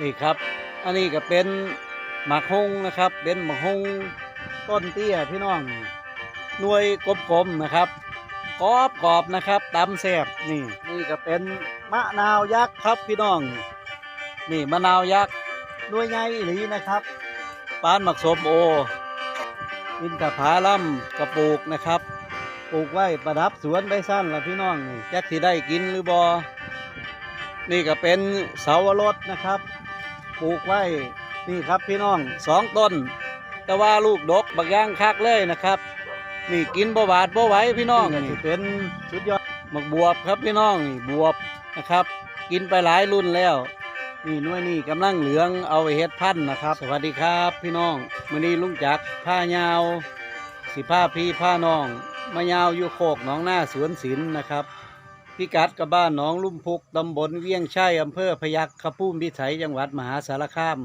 นี่ครับ อันนี้ก็เป็นหมากฮงนะครับ เป็นหมากฮงต้นเตี้ยพี่น้องหน่วยกลมๆนะครับกรอบกรอบนะครับตำแซ่บนี่ นี่ก็เป็นมะนาวยักษ์ครับพี่น้อง นี่มะนาวยักษ์หน่วยใหญ่อีหลีนะครับปานหมักสมโอ อินทผาลัมกระปลูกนะครับปลูกไว้ประดับสวนใบสั้นละพี่น้องนี่จักที่ได้กินหรือบอนี่ก็เป็นเสาวรสนะครับ ปลูกไว้นี่ครับพี่น้องสองต้น แต่ว่าลูกดกบักย่างคักเลยนะครับ นี่กินบ่บาดบ่ไหวพี่น้องนี่เป็นสุดยอดหมักบวบครับพี่น้องนี่บวบนะครับ กินไปหลายรุ่นแล้ว นี่หน่วยนี่กำลังเหลืองเอาไปเฮ็ดพันธุ์นะครับ สวัสดีครับพี่น้องมื้อนี้ลุงจักรผ้ายาว สิผ้าพี่ผ้าน้อง มายาวอยู่โคกหนองหน้าสวนศิลป์นะครับ พิกัดกับบ้านหนองลุ่มพุกตำบลเวียงชัยอำเภอพยัคฆภูมิพิสัยจังหวัดมหาสารคาม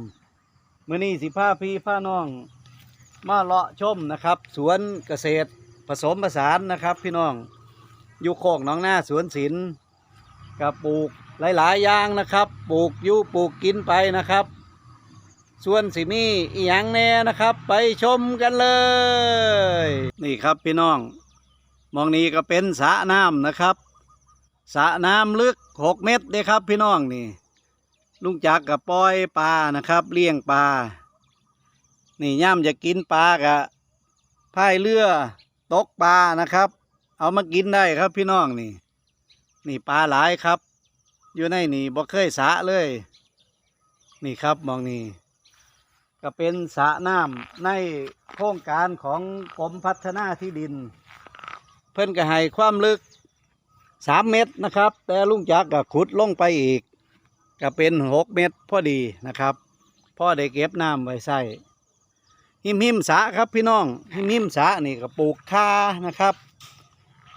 มื้อนี้สิผ้าพี่ผ้าน้อง มาเลาะชมนะครับ สวนเกษตรผสมผสานนะครับ พี่น้องอยู่โคกหนองหน้าสวนศิลป์กับปลูกหลาย ๆ อย่างนะครับ ปลูกอยู่ปลูกกินไปนะครับ ส่วนสิมีอีหยังแน่นะครับ ไปชมกันเลย นี่ครับพี่น้อง มองนี้ก็เป็นสระน้ำนะครับ สระน้ำลึกหกเมตรเด้ครับพี่น้องนี่ ลุงจักกับปล่อยปลานะครับ เลี้ยงปลา นี่ย่ำจะกินปลากะพายเรือตกปลานะครับ เอามากินได้ครับพี่น้องนี่ นี่ปลาหลายครับ อยู่ในนี่บ่เคยสระเลย นี่ครับมองนี่ก็เป็นสระน้ำในโครงการของกรมพัฒนาที่ดิน เพิ่อนก็ให้ความลึก สามเมตรนะครับ แต่ลุงจักรก็ขุดลงไปอีก ก็เป็นหกเมตรพอดีนะครับพ่อได้เก็บน้ำไว้ใส่หิมหิมสะครับพี่น้องหิมหิมสะนี่ก็ปลูกคานะครับ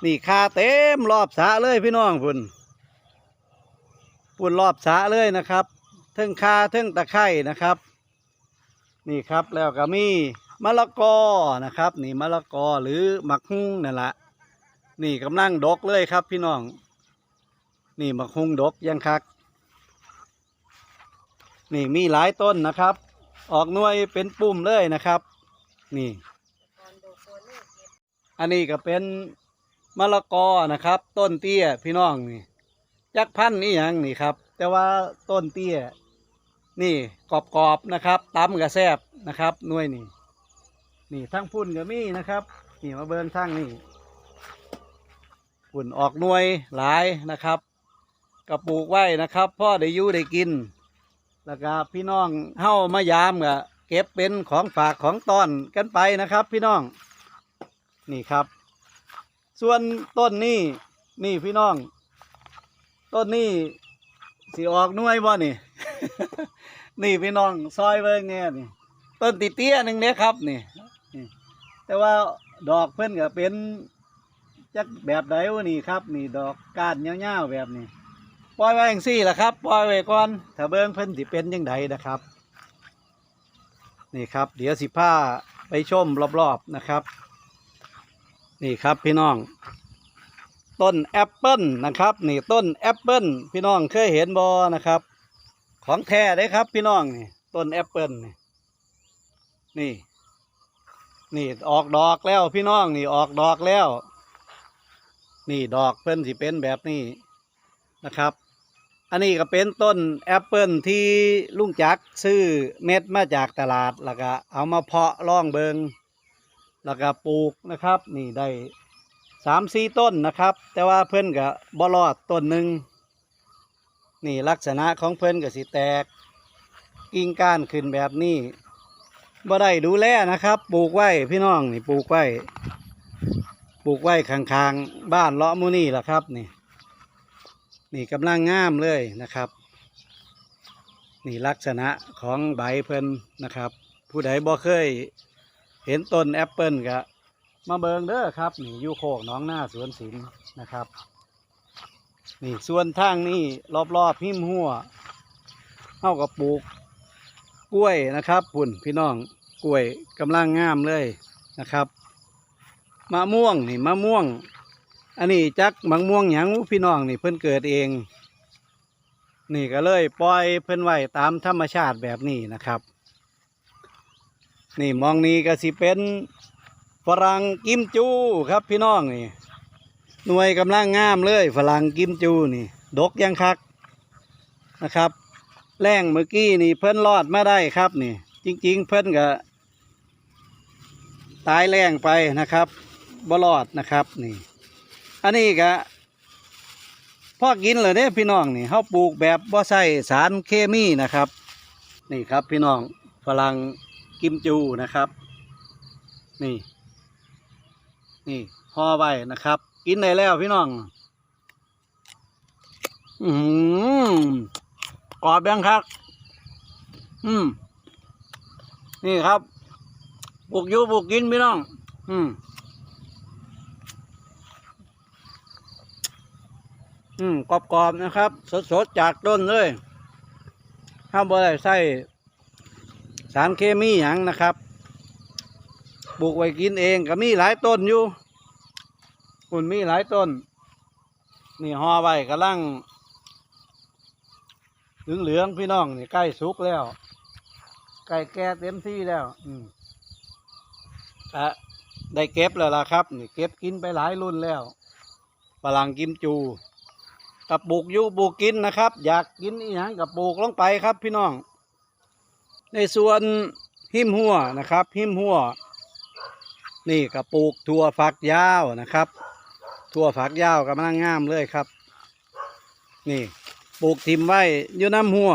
นี่คาเต็มรอบสะเลยพี่น้องพุ่นพุ่นรอบสะเลยนะครับเทิงคาเทิงตะไคร่นะครับ นี่ครับแล้วก็มีมะละกอนะครับ นี่มะละกอหรือมักฮุ้งนั่นแหละ นี่กำลังดกเลยครับพี่น้อง นี่มักฮุงดกยังคัก นี่มีหลายต้นนะครับ ออกหน่วยเป็นปุ่มเลยนะครับ นี่ อันนี้ก็เป็นมะละกอนะครับ ต้นเตี้ยพี่น้องนี่จักพันนี่ยังนี่ครับ แต่ว่าต้นเตี้ย นี่กรอบๆนะครับตำกับแซบนะครับหน่วยนี่นี่ทั้งพุ่นก็มีนะครับ นี่มาเบิงทั้งนีุ่่นออกหน่วยหลายนะครับกระปลูกไว้นะครับพ่อได้อยู่ได้กิน แล้วก็พี่น้องเฮ้ามายามก็เก็บเป็นของฝากของต้อนกันไปนะครับ พี่น้องนี่ครับ ส่วนต้นนี้นี่พี่น้อง ต้นนี้สิออกหน่วยบ่นี่ นี่พี่น้องซอยเบิ่งเนี่ยนี่ต้นติเตี้ยหนึ่งเนี่ยครับนี่แต่ว่าดอกเพิ่อนก็เป็น จักแบบใดวะนี่ครับ นี่ดอกก้านยาวๆแบบนี้ปล่อยไว้อย่างซี่ละครับปล่อยไว้ก่อนถ้าเบิ่งเพิ่นสิเป็นยังไงนะครับ นี่ครับ เดี๋ยวสิผ้าไปชมรอบๆนะครับ นี่ครับพี่น้อง ต้นแอปเปิลนะครับ นี่ต้นแอปเปิลพี่น้องเคยเห็นบอนะครับ ของแท้ได้ครับ พี่น้องนี่ต้นแอปเปิลนี่นี่นี่ออกดอกแล้วพี่น้องนี่ออกดอกแล้ว นี่ดอกเพิ่นสิเป็นแบบนี้นะครับ อันนี้ก็เป็นต้นแอปเปิลที่ลุงจักซื้อเม็ดมาจากตลาดแล้วก็เอามาเพาะล่องเบิงแล้วก็ปลูกนะครับ นี่ได้สามสี่ต้นนะครับ แต่ว่าเพิ่นก็บ่รอดต้นหนึ่งนี่ลักษณะของเพิ่นก็สิแตก กิ่งก้านขึ้นแบบนี้บ่ได้ดูแลนะครับ ปลูกไว้พี่น้องนี่ปลูกไว้ ปลูกไว้ข้างๆบ้านเลาะมูนี่แหละครับนี่ นี่กำลังงามเลยนะครับ นี่ลักษณะของใบเพิ่นนะครับ ผู้ใดบ่เคย เห็นต้นแอปเปิลก็มาเบิงเด้อครับ นี่อยู่โคกน้องหน้าสวนศิลป์นะครับ นี่ส่วนทางนี่รอบๆหิมหัวเท่ากับปลูก กล้วยนะครับ ปุ่นพี่น้องกล้วยกำลังงามเลยนะครับ มะม่วงนี่มะม่วง อันนี้จักมะม่วงหยังพี่น้องนี่เพิ่นเกิดเอง นี่ก็เลยปล่อยเพิ่นไว้ตามธรรมชาติแบบนี้นะครับ นี่มองนี้ก็สิเป็นฝรั่งกิมจูครับพี่น้องนี่ หน่วยกำลังงามเลยฝรั่งกิมจูนี่ ดกยังคักนะครับ แรงเมื่อกี้นี่เพิ่นรอดมาได้ครับนี่ จริง ๆ เพิ่นก็ตายแรงไปนะครับ บ่รอดนะครับนี่ อันนี้ก็พ่อกินเลยเด้พี่น้องนี่เขาปลูกแบบบ่ใส่สารเคมีนะครับ นี่ครับพี่น้องฝรั่งกิมจูนะครับ นี่ นี่ห่อไว้นะครับ กินได้แล้วพี่น้อง อืมกรอบยังครับ อืมนี่ครับปลูกอยู่ปลูกกินพี่น้อง อืม อืมกรอบๆนะครับ สดๆจากต้นเลยห้ามบ่ได้ใส่สารเคมีหยังนะครับปลูกไว้กินเองก็มีหลายต้นอยู่คุณมีหลายต้น นี่ห่อไว้กำลังเหลืองพี่น้องนี่ใกล้สุกแล้วใกล้แก่เต็มที่แล้ว อืมอะได้เก็บแล้วล่ะครับ นี่เก็บกินไปหลายรุ่นแล้วฝรั่งกิมจู กับปลูกอยู่ปลูกกินนะครับ อยากกินอีหยังกับปลูกลงไปครับ พี่น้อง ในส่วนหิมหัวนะครับ หิมหัว นี่กับปลูกถั่วฝักยาวนะครับถั่วฝักยาวกำลังงามเลยครับ นี่ปลูกทิมไว้อยู่น้ำหัว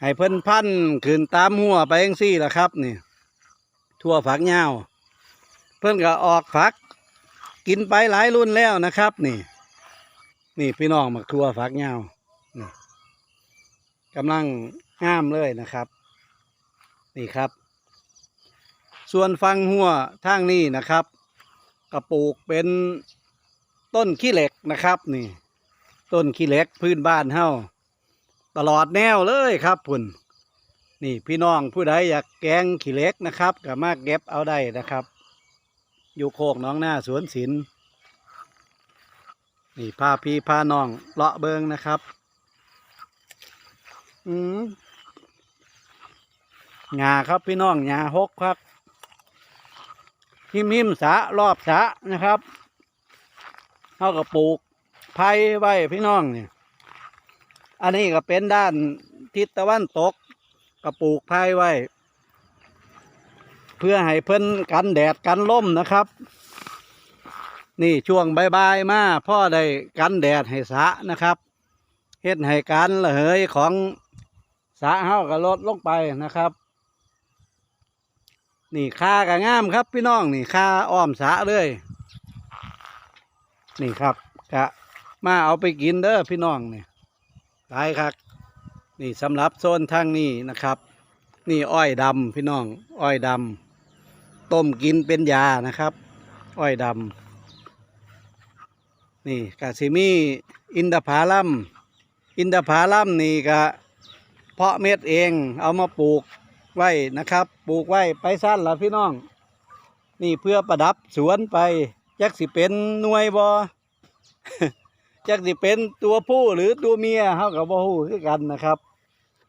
ให้เพิ่นพันขึ้นตามหัวไปเองซี่ละครับนี่ถั่วฝักยาว เพิ่นก็ออกฝัก กินไปหลายรุ่นแล้วนะครับนี่ นี่พี่น้องมักทัวฝักยานี่กำลังงามเลยนะครับ นี่ครับ ส่วนฟังหัวทางนี้นะครับ กระปลูกเป็นต้นขี้เหล็กนะครับ นี่ ต้นขี้เหล็กพื้นบ้านเฮาตลอดแนวเลยครับพุ่นนี่พี่น้องผู้ใดอยากแกงขี้เหล็กนะครับ ก็มาเก็บเอาได้นะครับ อยู่โคกน้องหน้าสวนศิลป์ นี่พาพี่พาน้องเลาะเบิงนะครับ อืมหญ้าครับพี่น้องหญ้าหกครับหิมหิมสะรอบสะนะครับเท่ากับปลูกไผ่ไว้พี่น้องเนี่ยอันนี้ก็เป็นด้านทิศตะวันตกก็ปลูกไผ่ไว้ เพื่อให้เพิ่นกันแดดกันลมนะครับ นี่ช่วงบายๆมาพ่อได้กันแดดให้สะนะครับเฮ็ดให้การระเหยของสะเฮาก็ลดลงไปนะครับ นี่ค่าก็งามครับพี่น้องนี่ค่าอ้อมสะเลย นี่ครับกะมาเอาไปกินเด้อพี่น้องนี่หลายครับ นี่สำหรับโซนทางนี้นะครับ นี่อ้อยดำพี่น้อง อ้อยดำต้มกินเป็นยานะครับ อ้อยดำ นี่กาซิมีอินทผาลัมอินทผาลัมนี่ก็เพาะเม็ดเองเอามาปลูกไว้นะครับ ปลูกไว้ไปสั้นละพี่น้อง นี่เพื่อประดับสวนไปจักสิเป็นหน่วยบอจักสิเป็นตัวผู้หรือตัวเมียเขากับบ่ฮู้คือกันนะครับ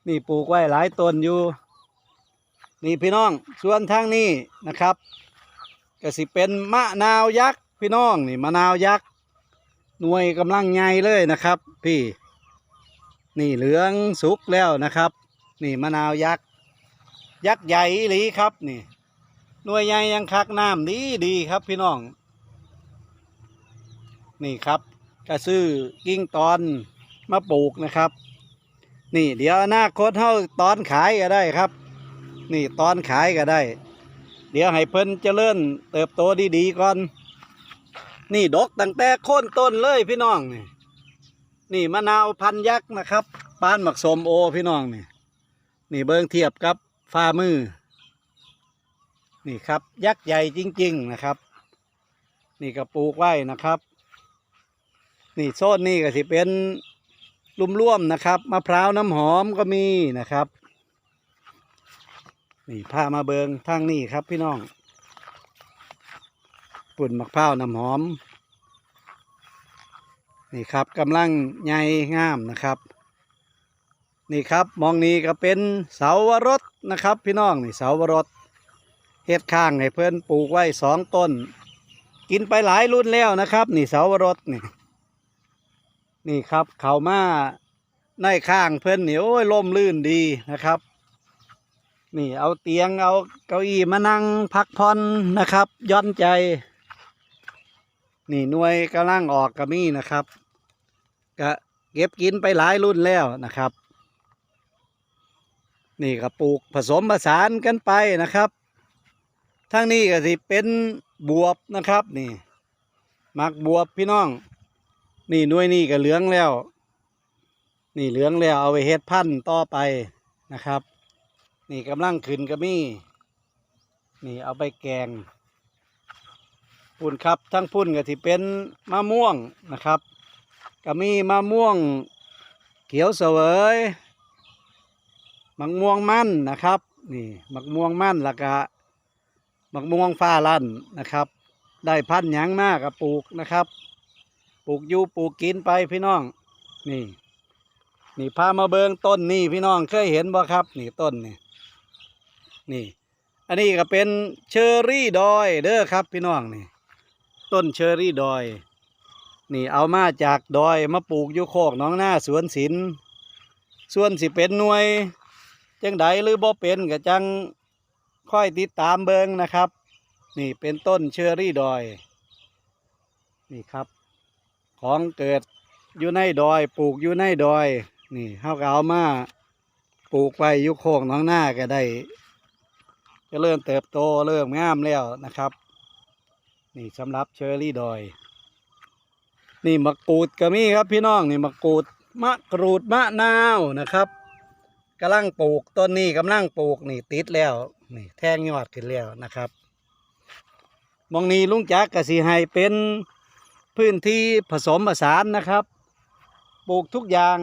นี่ปลูกไว้หลายต้นอยู่ นี่พี่น้องส่วนทางนี้นะครับก็สิเป็นมะนาวยักษ์พี่น้องนี่มะนาวยักษ์ หน่วยกำลังใหญ่เลยนะครับ พี่ นี่เหลืองสุกแล้วนะครับ นี่มะนาวยักษ์ยักษ์ใหญ่หลีครับนี่ หน่วยใหญ่ยังคักน้ำดีดีครับพี่น้อง นี่ครับกระซื้อกิ้งตอนมาปลูกนะครับ นี่เดี๋ยวอนาคตเท่าตอนขายก็ได้ครับ นี่ตอนขายก็ได้ เดี๋ยวให้เพิ่นเจริญเติบโตดีๆก่อน นี่ดกตั้งแต่โค่นต้นเลยพี่น้องนี่ นี่มะนาวพันยักษ์นะครับป้านหมักสมโอพี่น้องนี่ นี่เบิ้งเทียบกับฝ่ามือ นี่ครับยักษ์ใหญ่จริง ๆนะครับ นี่ก็ปลูกไว้นะครับ นี่โซนนี่ก็สิเป็นลุ่มร่วมนะครับมะพร้าวน้ำหอมก็มีนะครับ นี่พามาเบิงทางนี้ครับพี่น้อง ปุ่นมะพร้าวน้ำหอม นี่ครับกำลังใหญ่งามนะครับ นี่ครับมองนี้ก็เป็นเสาวรสนะครับ พี่น้องนี่เสาวรสเฮ็ดข้างให้เพิ่อนปลูกไว้สองต้น กินไปหลายรุ่นแล้วนะครับ นี่เสาวรสนี่นี่ครับเขามาในข้างเพิ่นนี่โอ้ยล่มลื่นดีนะครับ นี่เอาเตียงเอาเก้าอี้มานั่งพักผ่อนนะครับย่อนใจ นี่หน่วยกำลังออกกระมี่นะครับก็เก็บกินไปหลายรุ่นแล้วนะครับ นี่ก็ปลูกผสมผสานกันไปนะครับทั้งนี้ก็สิเป็นบวบนะครับนี่หมักบวบพี่น้อง นี่หน่วยนี่ก็เหลืองแล้ว นี่เหลืองแล้วเอาไปเฮ็ดพันธุ์ต่อไปนะครับ นี่กำลังขึ้นกระมี่นี่เอาไปแกง พุ่นครับทั้งพุ่นก็ที่เป็นมะม่วงนะครับ ก็มีมะม่วงเขียวเสวยมักม่วงมันนะครับนี่มักม่วงมันล้วก็มักม่วงฟ้าลั่นนะครับ ได้พันหยังมากก็ปลูกนะครับ ปลูกอยู่ปลูกกินไปพี่น้องนี่นี่พามาเบิงต้นนี่พี่น้องเคยเห็นบ่ครับ นี่ต้นนี่นี่ อันนี้ก็เป็นเชอร์รี่ดอยเด้อครับพี่น้องนี่ ต้นเชอรี่ดอย นี่เอามาจากดอยมาปลูกอยู่โคกน้องหน้าสวนศิลป์ส่วนสิเป็นหน่วย จังใดหรือบ่เป็นก็จังค่อยติดตามเบิงนะครับ นี่เป็นต้นเชอรี่ดอย นี่ครับ ของเกิดอยู่ในดอย ปลูกอยู่ในดอย นี่เฮาก็เอามาปลูกไปอยู่โคกน้องหน้าก็ได้ก็เริ่มเติบโตเริ่มงามแล้วนะครับ นี่สำหรับเชอร์รี่ดอย นี่มะกรูดก็มีครับพี่น้องนี่มะกรูดมะกรูดมะนาวนะครับกำลังปลูกต้นนี้กำลังปลูกนี่ติดแล้วนี่แทงยอดขึ้นแล้วนะครับมองนี้ลุงจักกสิให้เป็นพื้นที่ผสมผสานนะครับ ปลูกทุกอย่าง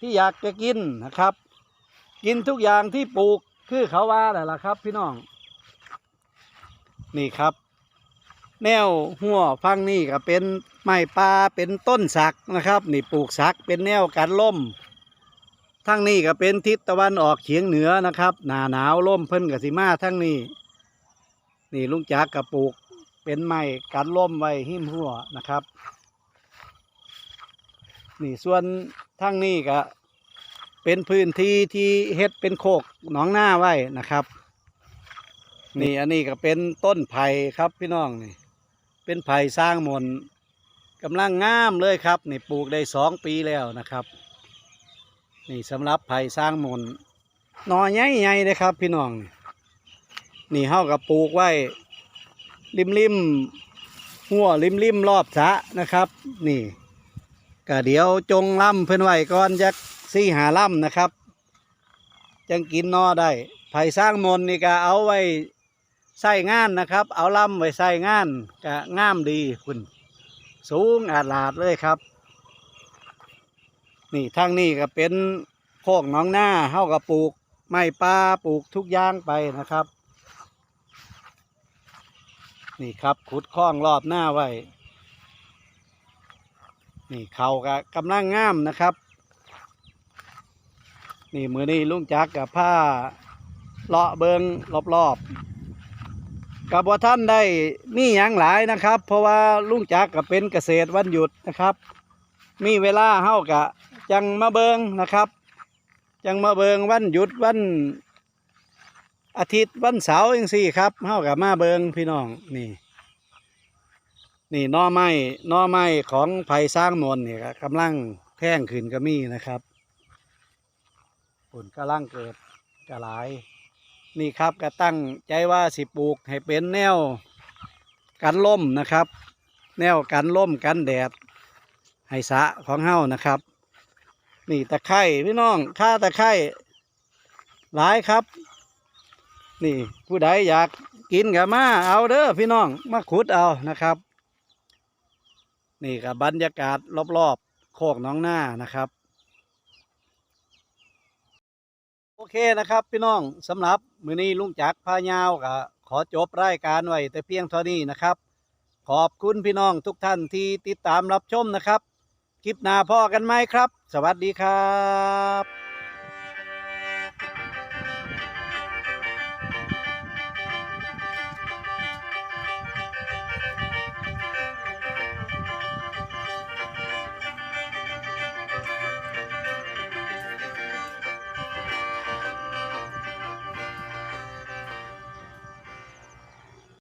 ที่อยากจะกินนะครับ กินทุกอย่างที่ปลูกคือเขาว่าแหละครับ พี่น้อง นี่ครับ แนวหัวฟังนี่ก็เป็นไม้ป่าเป็นต้นสักนะครับ นี่ปลูกสักเป็นแนวกันล่มทั้งนี้ก็เป็นทิศตะวันออกเฉียงเหนือนะครับ หนาหนาวล่มเพิ่นกับสิมาทั้งนี้ นี่ลุงจักกับปลูกเป็นไม้กันล่มไว้หิ้มหัวนะครับ นี่ส่วนทั้งนี้ก็เป็นพื้นที่ที่เฮ็ดเป็นโคกหนองหน้าไว้นะครับ นี่อันนี้ก็เป็นต้นไผ่ครับพี่น้องนี่ เป็นไผ่สร้างมนกำลังงามเลยครับนี่ปลูกได้สองปีแล้วนะครับนี่สำหรับไผ่สร้างมนหนอใหญ่ๆเลยครับพี่น้อง นี่นี่เฮากับปลูกไว้ ริมริมๆหัวริมริมๆรอบสะนะครับ นี่ก็เดี๋ยวจงล่ำเพิ่นไว้ก่อนจักสี่หาล่ำนะครับ จังกินนอได้ไผ่สร้างมนนี่ก็เอาไว้ ใส่งานนะครับ เอาลำไว้ใส่งานก็งามดีคุณ สูงอาลาดเลยครับ นี่ทางนี้ก็เป็นโคกน้องหน้าเฮากับปลูกไม้ป่าปลูกทุกอย่างไปนะครับ นี่ครับขุดคลองรอบหน้าไว้นี่เขาก็กำลังงามนะครับ นี่มือนี้ลุงจักกับผ้าเลาะเบิงรอบๆ กับว่าท่านได้มีอย่างหลายนะครับ เพราะว่าลุงจักกับเป็นเกษตรวันหยุดนะครับ มีเวลาเฮากะจังมาเบิงนะครับ จังมาเบิงวันหยุดวัน อาทิตย์วันเสาร์ยังสี่ครับเฮากับมาเบิงพี่น้องนี่ นี่นอไม้นอไม้ของไผ่สร้างมนต์นี่ก็กำลังแท่งขึ้นก็มีนะครับผลกำลังเกิดกระหลาย นี่ครับก็ตั้งใจว่าสิปลูกให้เป็นแนวกันล่มนะครับ แนวกันล่มกันแดดให้สะของเฮานะครับ นี่ตะไคร่พี่น้องข้าตะไคร่หลายครับ นี่ผู้ใดอยากกินกับมาเอาเด้อพี่น้องมาขุดเอานะครับ นี่กับบรรยากาศรอบๆโคกน้องหน้านะครับ โอเคนะครับพี่น้องสำหรับมือนี้ลุงจักรพายาวก็ขอจบรายการไว้แต่เพียงเท่านี้นะครับ ขอบคุณพี่น้องทุกท่านที่ติดตามรับชมนะครับ คลิปหน้าพ่อกันไหมครับ สวัสดีครับ